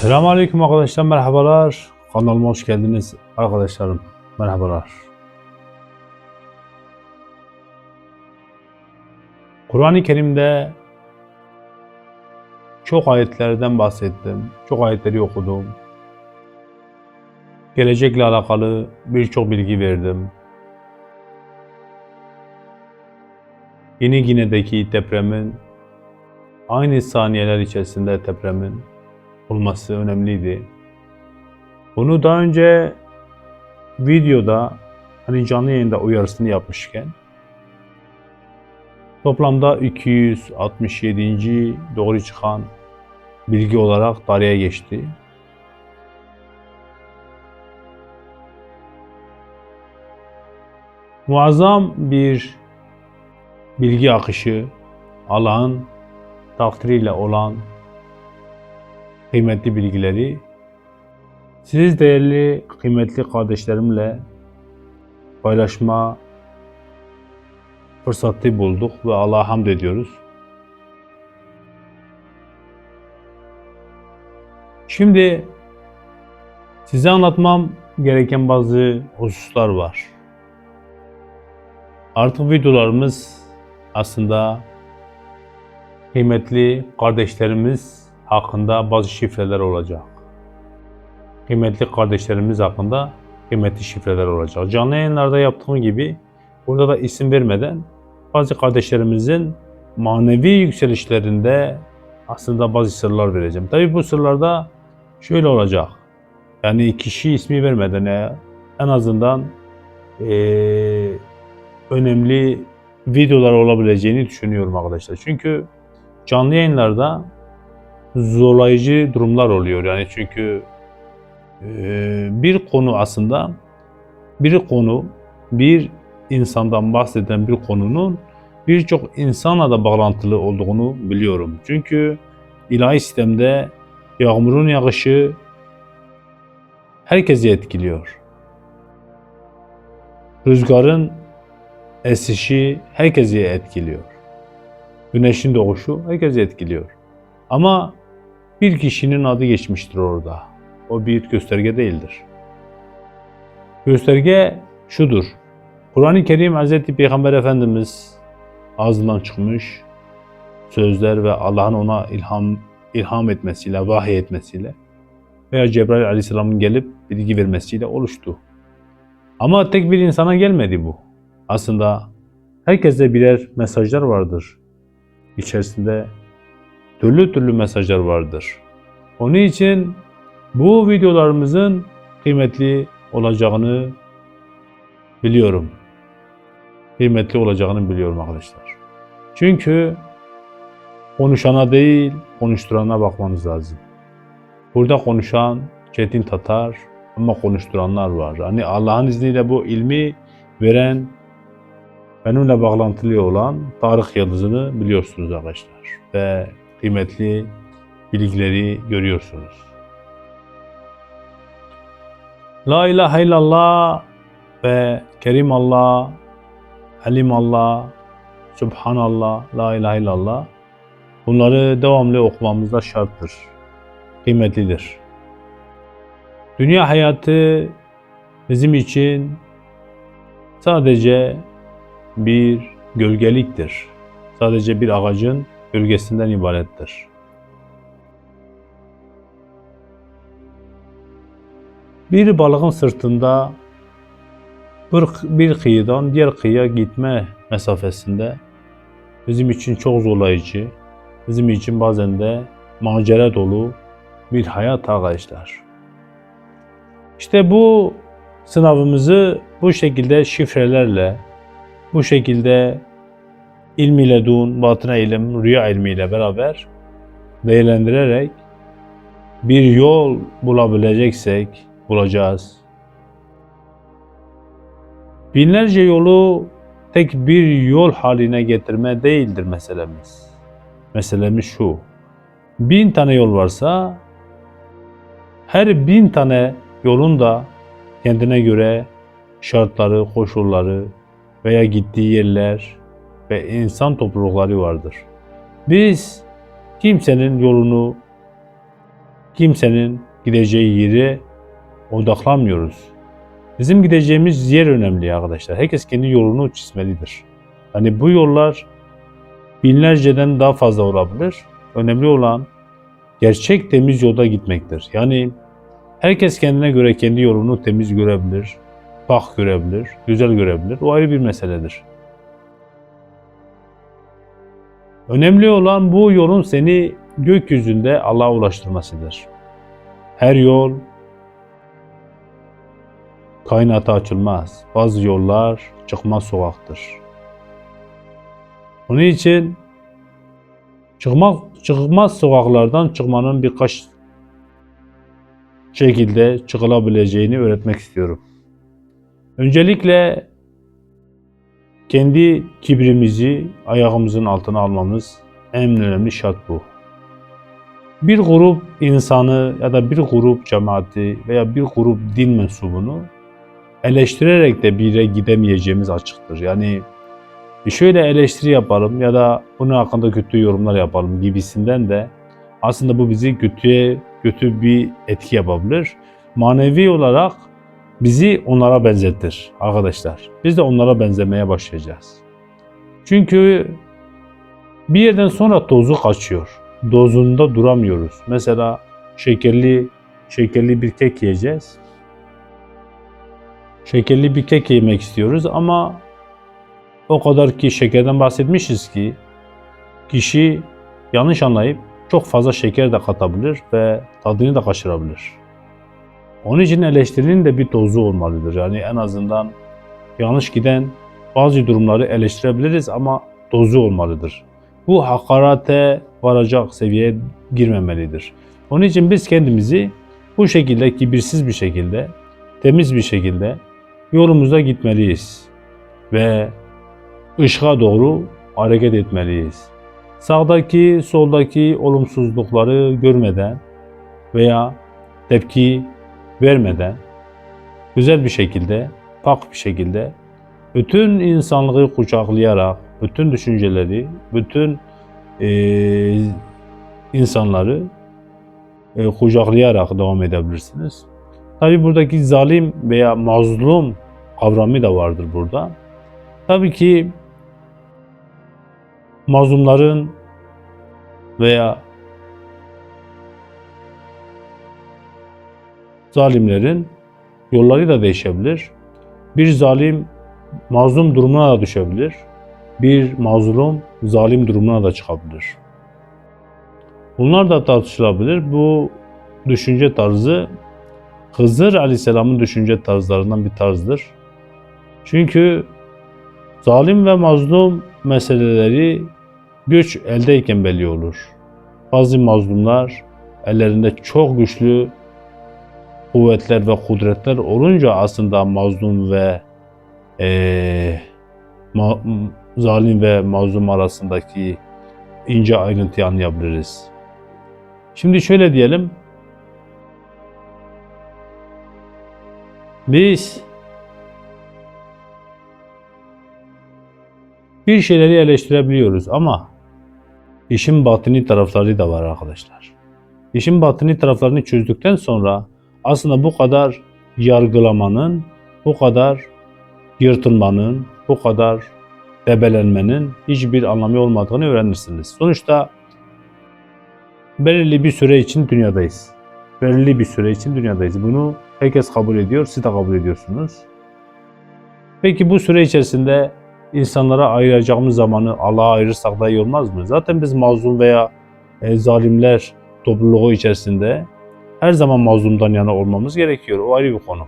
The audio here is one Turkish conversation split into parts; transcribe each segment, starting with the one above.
Selamünaleyküm arkadaşlar, merhabalar. Kanalıma hoş geldiniz arkadaşlarım. Merhabalar. Kur'an-ı Kerim'de çok ayetlerden bahsettim. Çok ayetleri okudum. Gelecekle alakalı birçok bilgi verdim. Yeni Gine'deki depremin aynı saniyeler içerisinde depremin olması önemliydi. Bunu daha önce videoda hani canlı yayında uyarısını yapmışken toplamda 267. doğru çıkan bilgi olarak tarihe geçti. Muazzam bir bilgi akışı, Allah'ın takdiriyle olan kıymetli bilgileri siz değerli kıymetli kardeşlerimle paylaşma fırsatı bulduk ve Allah'a hamd ediyoruz. Şimdi size anlatmam gereken bazı hususlar var. Artık videolarımız aslında kıymetli kardeşlerimiz hakkında bazı şifreler olacak. Kıymetli kardeşlerimiz hakkında kıymetli şifreler olacak. Canlı yayınlarda yaptığım gibi burada da isim vermeden bazı kardeşlerimizin manevi yükselişlerinde aslında bazı sırlar vereceğim. Tabi bu sırlarda şöyle olacak. Yani kişi ismi vermeden e, en azından eee, önemli videolar olabileceğini düşünüyorum arkadaşlar. Çünkü canlı yayınlarda zorlayıcı durumlar oluyor. Yani çünkü e, bir konu aslında bir konu bir insandan bahseden bir konunun birçok insanla da bağlantılı olduğunu biliyorum. Çünkü ilahi sistemde yağmurun yağışı herkesi etkiliyor. Rüzgarın esişi herkesi etkiliyor. Güneşin doğuşu herkesi etkiliyor. Ama bir kişinin adı geçmiştir orada. O bir gösterge değildir. Gösterge şudur. Kur'an-ı Kerim Hz. Peygamber Efendimiz ağzından çıkmış sözler ve Allah'ın ona ilham ilham etmesiyle, vahiy etmesiyle veya Cebrail Aleyhisselam'ın gelip bilgi vermesiyle oluştu. Ama tek bir insana gelmedi bu. Aslında herkeste birer mesajlar vardır. İçerisinde türlü türlü mesajlar vardır. Onun için bu videolarımızın kıymetli olacağını biliyorum. Kıymetli olacağını biliyorum arkadaşlar. Çünkü konuşana değil, konuşturana bakmanız lazım. Burada konuşan Çetin Tatar ama konuşturanlar var. Hani Allah'ın izniyle bu ilmi veren, benimle bağlantılı olan Tarık Yıldızı'nı biliyorsunuz arkadaşlar. Ve kıymetli bilgileri görüyorsunuz. La ilahe illallah ve Kerim Allah, Halim Allah, Subhanallah, La ilahe illallah. Bunları devamlı okumamız da şarttır. Kıymetlidir. Dünya hayatı bizim için sadece bir gölgeliktir. Sadece bir ağacın gölgesinden ibarettir. Bir balığın sırtında bir, kıyıdan diğer kıyıya gitme mesafesinde bizim için çok zorlayıcı, bizim için bazen de macera dolu bir hayat arkadaşlar. İşte bu sınavımızı bu şekilde şifrelerle, bu şekilde ilmiyle dun, batına ilim, rüya ilmiyle beraber değerlendirerek bir yol bulabileceksek bulacağız. Binlerce yolu tek bir yol haline getirme değildir meselemiz. Meselemiz şu. Bin tane yol varsa her bin tane yolun da kendine göre şartları, koşulları veya gittiği yerler ve insan toplulukları vardır. Biz kimsenin yolunu kimsenin gideceği yere odaklanmıyoruz. Bizim gideceğimiz yer önemli arkadaşlar. Herkes kendi yolunu çizmelidir. Hani bu yollar binlerceden daha fazla olabilir. Önemli olan gerçek temiz yolda gitmektir. Yani herkes kendine göre kendi yolunu temiz görebilir, pak görebilir, güzel görebilir. O ayrı bir meseledir. Önemli olan bu yolun seni gökyüzünde Allah'a ulaştırmasıdır. Her yol kainata açılmaz. Bazı yollar çıkmaz sokaktır. Onun için çıkmak çıkmaz sokaklardan çıkmanın birkaç şekilde çıkılabileceğini öğretmek istiyorum. Öncelikle kendi kibrimizi ayağımızın altına almamız en önemli şart bu. Bir grup insanı ya da bir grup cemaati veya bir grup din mensubunu eleştirerek de bir yere gidemeyeceğimiz açıktır. Yani şöyle eleştiri yapalım ya da bunun hakkında kötü yorumlar yapalım gibisinden de aslında bu bizi kötüye kötü bir etki yapabilir. Manevi olarak bizi onlara benzettir arkadaşlar. Biz de onlara benzemeye başlayacağız. Çünkü bir yerden sonra tozu kaçıyor. Dozunda duramıyoruz. Mesela şekerli şekerli bir kek yiyeceğiz. Şekerli bir kek yemek istiyoruz ama o kadar ki şekerden bahsetmişiz ki kişi yanlış anlayıp çok fazla şeker de katabilir ve tadını da kaçırabilir. Onun için eleştirinin de bir dozu olmalıdır. Yani en azından yanlış giden bazı durumları eleştirebiliriz ama dozu olmalıdır. Bu hakarate varacak seviyeye girmemelidir. Onun için biz kendimizi bu şekilde kibirsiz bir şekilde, temiz bir şekilde yolumuzda gitmeliyiz. Ve ışığa doğru hareket etmeliyiz. Sağdaki, soldaki olumsuzlukları görmeden veya tepki vermeden güzel bir şekilde, pak bir şekilde bütün insanlığı kucaklayarak, bütün düşünceleri, bütün e, insanları e, kucaklayarak devam edebilirsiniz. Tabi buradaki zalim veya mazlum kavramı da vardır burada. Tabii ki mazlumların veya zalimlerin yolları da değişebilir. Bir zalim mazlum durumuna da düşebilir. Bir mazlum zalim durumuna da çıkabilir. Bunlar da tartışılabilir. Bu düşünce tarzı Hızır Aleyhisselam'ın düşünce tarzlarından bir tarzdır. Çünkü zalim ve mazlum meseleleri güç eldeyken belli olur. Bazı mazlumlar ellerinde çok güçlü kuvvetler ve kudretler olunca aslında mazlum ve ee, ma, zalim ve mazlum arasındaki ince ayrıntıyı anlayabiliriz. Şimdi şöyle diyelim. Biz bir şeyleri eleştirebiliyoruz ama işin batini tarafları da var arkadaşlar. İşin batini taraflarını çözdükten sonra aslında bu kadar yargılamanın, bu kadar yırtılmanın, bu kadar debelenmenin hiçbir anlamı olmadığını öğrenirsiniz. Sonuçta belirli bir süre için dünyadayız. Belirli bir süre için dünyadayız. Bunu herkes kabul ediyor, siz de kabul ediyorsunuz. Peki bu süre içerisinde insanlara ayıracağımız zamanı Allah'a ayırırsak da iyi olmaz mı? Zaten biz mazlum veya e, zalimler topluluğu içerisinde her zaman mazlumdan yana olmamız gerekiyor. O ayrı bir konu.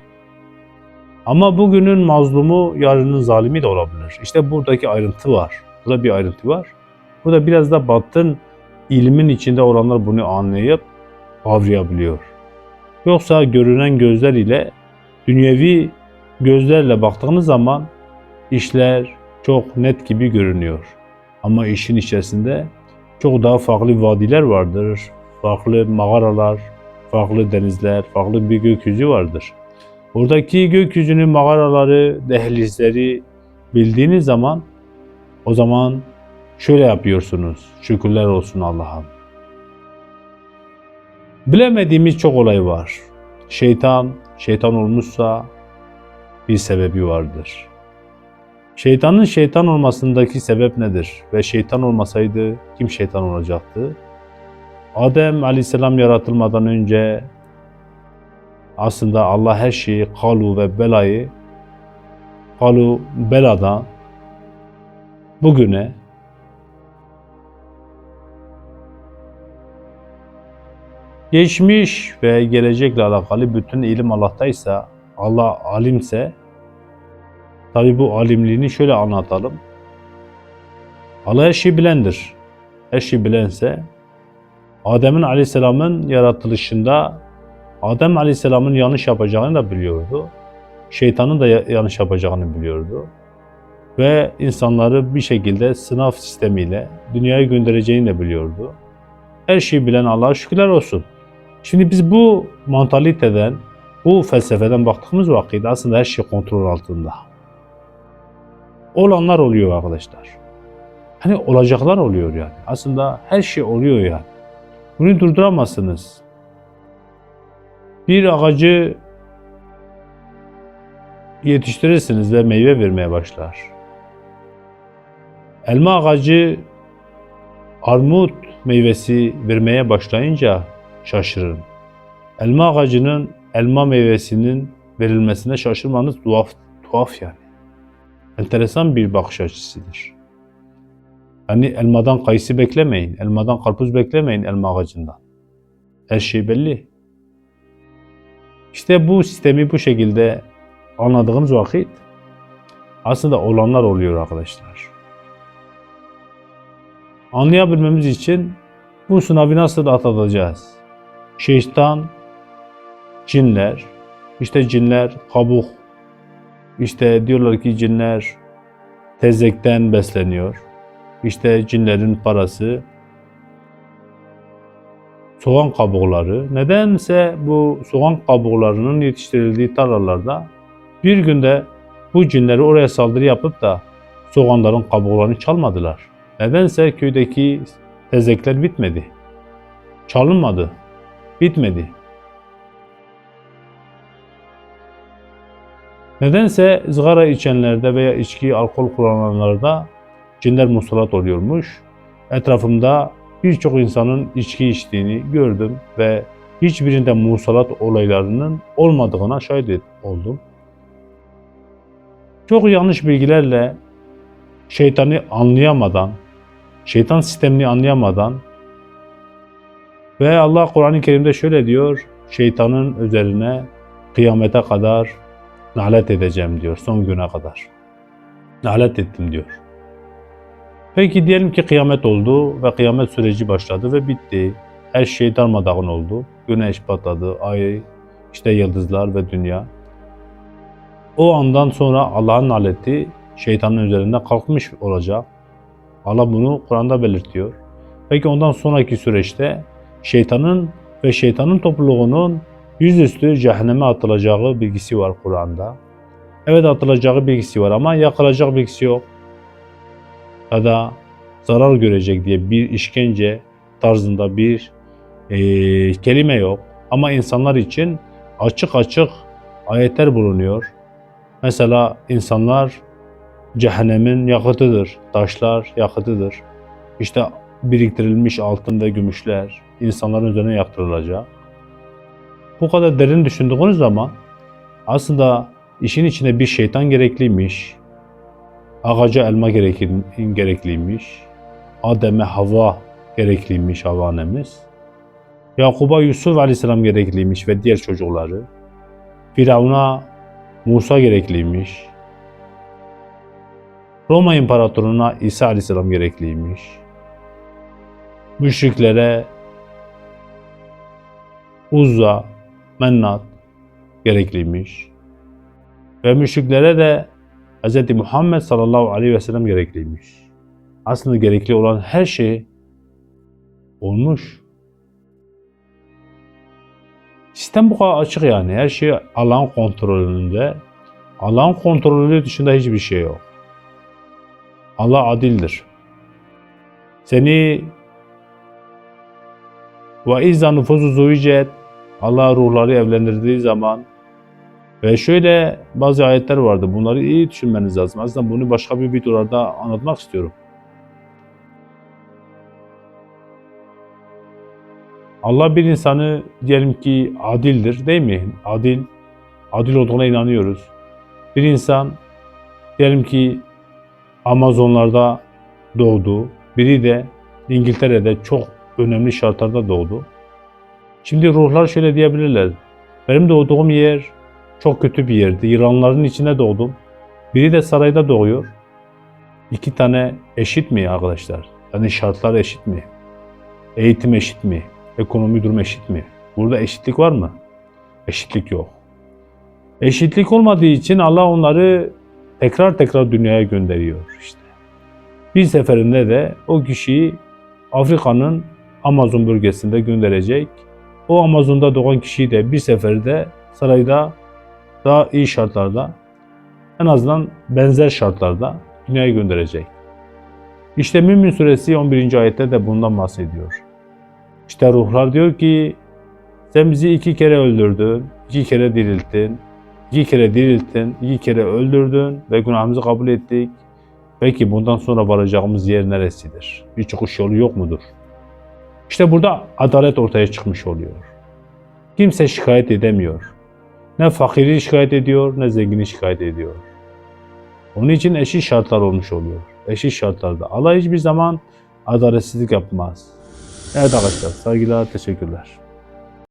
Ama bugünün mazlumu yarının zalimi de olabilir. İşte buradaki ayrıntı var. Burada bir ayrıntı var. Burada biraz da batın ilmin içinde olanlar bunu anlayıp kavrayabiliyor. Yoksa görünen gözler ile dünyevi gözlerle baktığınız zaman işler çok net gibi görünüyor. Ama işin içerisinde çok daha farklı vadiler vardır, farklı mağaralar, farklı denizler, farklı bir gökyüzü vardır. Buradaki gökyüzünün mağaraları, dehlizleri bildiğiniz zaman o zaman şöyle yapıyorsunuz. Şükürler olsun Allah'a. Bilemediğimiz çok olay var. Şeytan, şeytan olmuşsa bir sebebi vardır. Şeytanın şeytan olmasındaki sebep nedir? Ve şeytan olmasaydı kim şeytan olacaktı? Adem aleyhisselam yaratılmadan önce aslında Allah her şeyi kalu ve belayı kalu beladan bugüne geçmiş ve gelecekle alakalı bütün ilim Allah'taysa, Allah alimse, tabi bu alimliğini şöyle anlatalım. Allah her şeyi bilendir. Her şeyi bilense, Adem'in aleyhisselamın yaratılışında Adem aleyhisselamın yanlış yapacağını da biliyordu. Şeytanın da ya- yanlış yapacağını biliyordu. Ve insanları bir şekilde sınav sistemiyle dünyaya göndereceğini de biliyordu. Her şeyi bilen Allah'a şükürler olsun. Şimdi biz bu mantaliteden, bu felsefeden baktığımız vakit aslında her şey kontrol altında. Olanlar oluyor arkadaşlar. Hani olacaklar oluyor yani. Aslında her şey oluyor yani. Bunu durduramazsınız. Bir ağacı yetiştirirsiniz ve meyve vermeye başlar. Elma ağacı armut meyvesi vermeye başlayınca şaşırın. Elma ağacının elma meyvesinin verilmesine şaşırmanız tuhaf, tuhaf yani. Enteresan bir bakış açısıdır. Hani elmadan kayısı beklemeyin, elmadan karpuz beklemeyin elma ağacından. Her şey belli. İşte bu sistemi bu şekilde anladığımız vakit aslında olanlar oluyor arkadaşlar. Anlayabilmemiz için bu sınavı nasıl atlatacağız? Şeytan, cinler, işte cinler kabuk, işte diyorlar ki cinler tezekten besleniyor. İşte cinlerin parası soğan kabukları. Nedense bu soğan kabuklarının yetiştirildiği tarlalarda bir günde bu cinleri oraya saldırı yapıp da soğanların kabuklarını çalmadılar. Nedense köydeki tezekler bitmedi. Çalınmadı. Bitmedi. Nedense ızgara içenlerde veya içki, alkol kullananlarda cinler musallat oluyormuş. Etrafımda birçok insanın içki içtiğini gördüm ve hiçbirinde musallat olaylarının olmadığına şahit oldum. Çok yanlış bilgilerle şeytanı anlayamadan, şeytan sistemini anlayamadan ve Allah Kur'an-ı Kerim'de şöyle diyor, şeytanın üzerine kıyamete kadar nalet edeceğim diyor, son güne kadar. Nalet ettim diyor. Peki diyelim ki kıyamet oldu ve kıyamet süreci başladı ve bitti. Her şey darmadağın oldu. Güneş patladı, ay, işte yıldızlar ve dünya. O andan sonra Allah'ın naleti şeytanın üzerinde kalkmış olacak. Allah bunu Kur'an'da belirtiyor. Peki ondan sonraki süreçte şeytanın ve şeytanın topluluğunun yüzüstü cehenneme atılacağı bilgisi var Kur'an'da. Evet atılacağı bilgisi var ama yakılacak bilgisi yok. Ya da zarar görecek diye bir işkence tarzında bir eee, kelime yok. Ama insanlar için açık açık ayetler bulunuyor. Mesela insanlar cehennemin yakıtıdır, taşlar yakıtıdır. İşte biriktirilmiş altın ve gümüşler insanların üzerine yaktırılacak. Bu kadar derin düşündüğünüz zaman aslında işin içine bir şeytan gerekliymiş, ağaca elma gerekli- gerekliymiş, Adem'e hava gerekliymiş hava annemiz, Yakub'a Yusuf aleyhisselam gerekliymiş ve diğer çocukları, Firavun'a Musa gerekliymiş, Roma İmparatorluğu'na İsa aleyhisselam gerekliymiş, müşriklere Uzza, Mennat gerekliymiş. Ve müşriklere de Hz. Muhammed sallallahu aleyhi ve sellem gerekliymiş. Aslında gerekli olan her şey olmuş. Sistem bu kadar açık yani. Her şey Allah'ın kontrolünde. Allah'ın kontrolü dışında hiçbir şey yok. Allah adildir. Seni Ve izza nüfuzu zuvicet. Allah ruhları evlendirdiği zaman ve şöyle bazı ayetler vardı. Bunları iyi düşünmeniz lazım. Aslında bunu başka bir videolarda anlatmak istiyorum. Allah bir insanı diyelim ki adildir değil mi? Adil, adil olduğuna inanıyoruz. Bir insan diyelim ki Amazonlarda doğdu. Biri de İngiltere'de çok önemli şartlarda doğdu. Şimdi ruhlar şöyle diyebilirler. Benim doğduğum yer çok kötü bir yerdi. İranların içine doğdum. Biri de sarayda doğuyor. İki tane eşit mi arkadaşlar? Yani şartlar eşit mi? Eğitim eşit mi? Ekonomi durum eşit mi? Burada eşitlik var mı? Eşitlik yok. Eşitlik olmadığı için Allah onları tekrar tekrar dünyaya gönderiyor işte. Bir seferinde de o kişiyi Afrika'nın Amazon bölgesinde gönderecek. O Amazon'da doğan kişiyi de bir seferde sarayda daha iyi şartlarda en azından benzer şartlarda dünyaya gönderecek. İşte Mümin Suresi 11. ayette de bundan bahsediyor. İşte ruhlar diyor ki sen bizi iki kere öldürdün, iki kere dirilttin, iki kere dirilttin, iki kere öldürdün ve günahımızı kabul ettik. Peki bundan sonra varacağımız yer neresidir? Bir çıkış yolu yok mudur? İşte burada adalet ortaya çıkmış oluyor. Kimse şikayet edemiyor. Ne fakiri şikayet ediyor, ne zengini şikayet ediyor. Onun için eşit şartlar olmuş oluyor. Eşit şartlarda. Allah hiçbir zaman adaletsizlik yapmaz. Evet arkadaşlar, saygılar, teşekkürler.